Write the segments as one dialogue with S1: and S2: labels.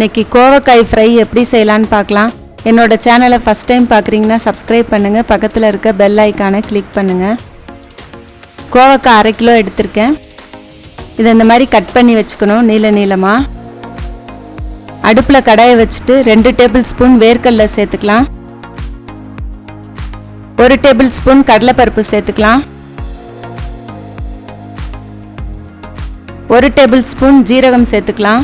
S1: இன்னைக்கு கோவக்காய் ஃப்ரை எப்படி செய்யலான்னு பார்க்கலாம். என்னோட சேனலை ஃபஸ்ட் டைம் பார்க்குறீங்கன்னா சப்ஸ்கிரைப் பண்ணுங்கள் பக்கத்தில் இருக்க பெல் ஐக்கானை கிளிக் பண்ணுங்கள் கோவக்காய் அரை கிலோ எடுத்திருக்கேன். இதை இந்த மாதிரி கட் பண்ணி வச்சுக்கணும் நீல நீளமாக அடுப்பில் கடாயை வச்சுட்டு ரெண்டு டேபிள் ஸ்பூன் வேர்க்கடலை சேர்த்துக்கலாம். ஒரு டேபிள் ஸ்பூன் கடலைப்பருப்பு சேர்த்துக்கலாம். ஒரு டேபிள் ஸ்பூன் ஜீரகம் சேர்த்துக்கலாம்.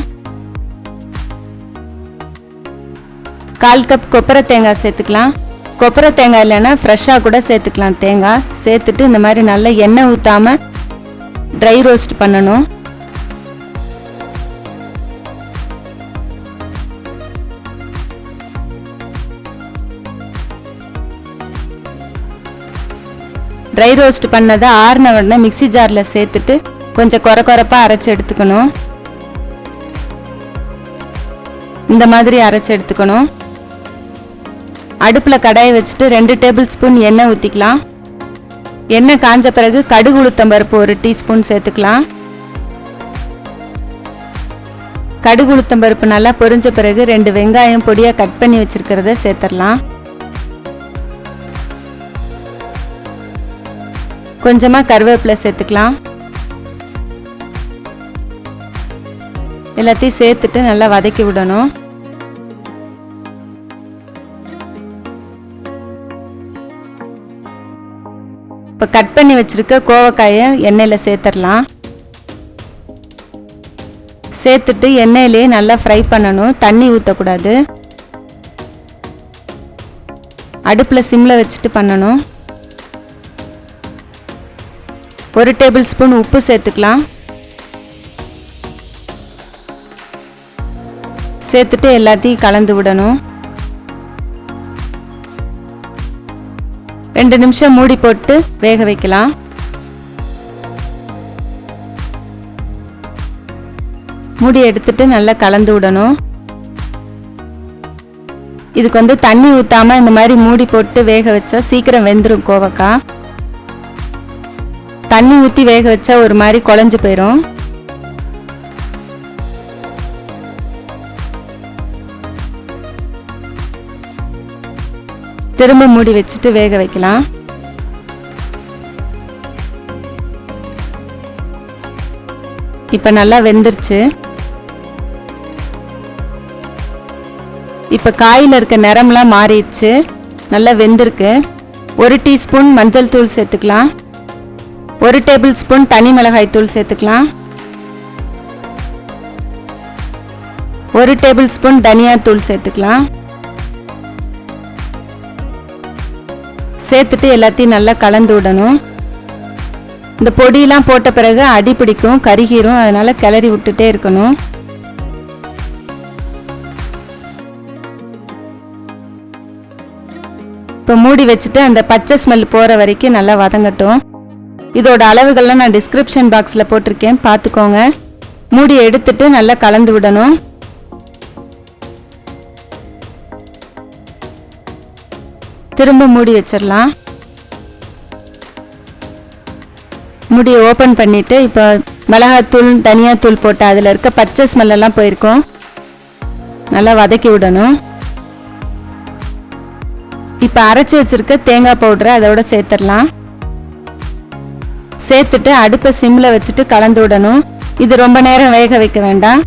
S1: கால் கப் கொப்பரை தேங்காய் சேர்த்துக்கலாம். கொப்பரை தேங்காய் இல்லைன்னா ஃப்ரெஷ்ஷாக கூட சேர்த்துக்கலாம். தேங்காய் சேர்த்துட்டு இந்த மாதிரி நல்லா எண்ணெய் ஊற்றாமல் ட்ரை ரோஸ்ட் பண்ணணும். ட்ரை ரோஸ்ட் பண்ணதை ஆறின உடனே மிக்ஸி ஜாரில் சேர்த்துட்டு கொஞ்சம் குறை குறைப்பாக அரைச்சி எடுத்துக்கணும். இந்த மாதிரி அரைச்சி எடுத்துக்கணும். அடுப்பில் கடாயை வச்சுட்டு ரெண்டு டேபிள் ஸ்பூன் எண்ணெய் ஊற்றிக்கலாம் எண்ணெய் காஞ்ச பிறகு கடுகு உளுத்தம் பருப்பு ஒரு டீஸ்பூன் சேர்த்துக்கலாம். கடுகு உளுத்தம் பருப்பு நல்லா பொரிஞ்ச பிறகு ரெண்டு வெங்காயம் பொடியாக கட் பண்ணி வச்சுருக்கிறத சேர்த்துடலாம். கொஞ்சமாக கருவேப்பிலை சேர்த்துக்கலாம். எல்லாத்தையும் சேர்த்துட்டு நல்லா வதக்கி விடணும். இப்போ கட் பண்ணி வச்சுருக்க கோவக்காயை எண்ணெயில் சேர்த்துடலாம். சேர்த்துட்டு எண்ணெயிலே நல்லா ஃப்ரை பண்ணணும். தண்ணி ஊற்றக்கூடாது அடுப்பில் சிம்மில் வச்சுட்டு பண்ணணும். ஒரு டேபிள் ஸ்பூன் உப்பு சேர்த்துக்கலாம். சேர்த்துட்டு எல்லாத்தையும் கலந்து விடணும். ரெண்டு நிமிஷம் மூடி போட்டு வேக வைக்கலாம். மூடி எடுத்துட்டு நல்லா கலந்து விடணும். இதுக்கு வந்து தண்ணி ஊற்றாமல் இந்த மாதிரி மூடி போட்டு வேக வச்சா சீக்கிரம் வெந்துடும் கோவக்காய். தண்ணி ஊற்றி வேக வச்சா ஒரு மாதிரி குழஞ்சு போயிடும் திரும்ப மூடி வச்சுட்டு வேக வைக்கலாம். இப்போ நல்லா வெந்துருச்சு. இப்போ காயில் இருக்க நிறம்லாம் மாறிடுச்சு. நல்லா வெந்திருக்கு. ஒரு டீஸ்பூன் மஞ்சள் தூள் சேர்த்துக்கலாம். ஒரு டேபிள் ஸ்பூன் தனி மிளகாய் தூள் சேர்த்துக்கலாம். ஒரு டேபிள் ஸ்பூன் தனியா தூள் சேர்த்துக்கலாம். சேர்த்துட்டு எல்லாத்தையும் நல்லா கலந்து விடணும். இந்த பொடியெலாம் போட்ட பிறகு அடி பிடிக்கும் கருகிரும் அதனால் கிளறி விட்டுட்டே இருக்கணும். இப்போ மூடி வச்சுட்டு அந்த பச்சை ஸ்மெல் போகிற வரைக்கும் நல்லா வதங்கட்டும். இதோட அளவுகள்லாம் நான் டிஸ்கிரிப்ஷன் பாக்ஸில் போட்டிருக்கேன். பார்த்துக்கோங்க. மூடி எடுத்துட்டு நல்லா கலந்து விடணும். திரும்ப மூடி வச்சிடலாம். முடியை ஓப்பன் பண்ணிவிட்டு இப்போ மிளகாத்தூள் தனியாத்தூள் போட்டு அதில் இருக்க பச்சை ஸ்மெல்லாம் போயிருக்கும். நல்லா வதக்கி விடணும். இப்போ அரைச்சி வச்சிருக்க தேங்காய் பவுடரை அதோட சேர்த்துடலாம். சேர்த்துட்டு அடுப்பை சிம்மில் வச்சுட்டு கலந்து விடணும். இது ரொம்ப நேரம் வேக வைக்க வேண்டாம்.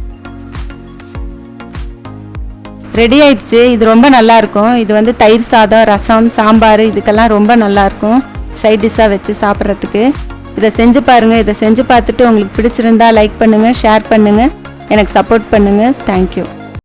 S1: ரெடி ஆயிடுச்சு. இது ரொம்ப நல்லா இருக்கும் இது வந்து தயிர் சாதம் ரசம் சாம்பார் இதுக்கெல்லாம் ரொம்ப நல்லா இருக்கும் சைட் டிஷ்ஷாக வச்சு சாப்பிட்றதுக்கு. இதை செஞ்சு பாருங்கள் இதை செஞ்சு பார்த்துட்டு உங்களுக்கு பிடிச்சிருந்தா லைக் பண்ணுங்கள் ஷேர் பண்ணுங்கள் எனக்கு சப்போர்ட் பண்ணுங்கள் தேங்க்யூ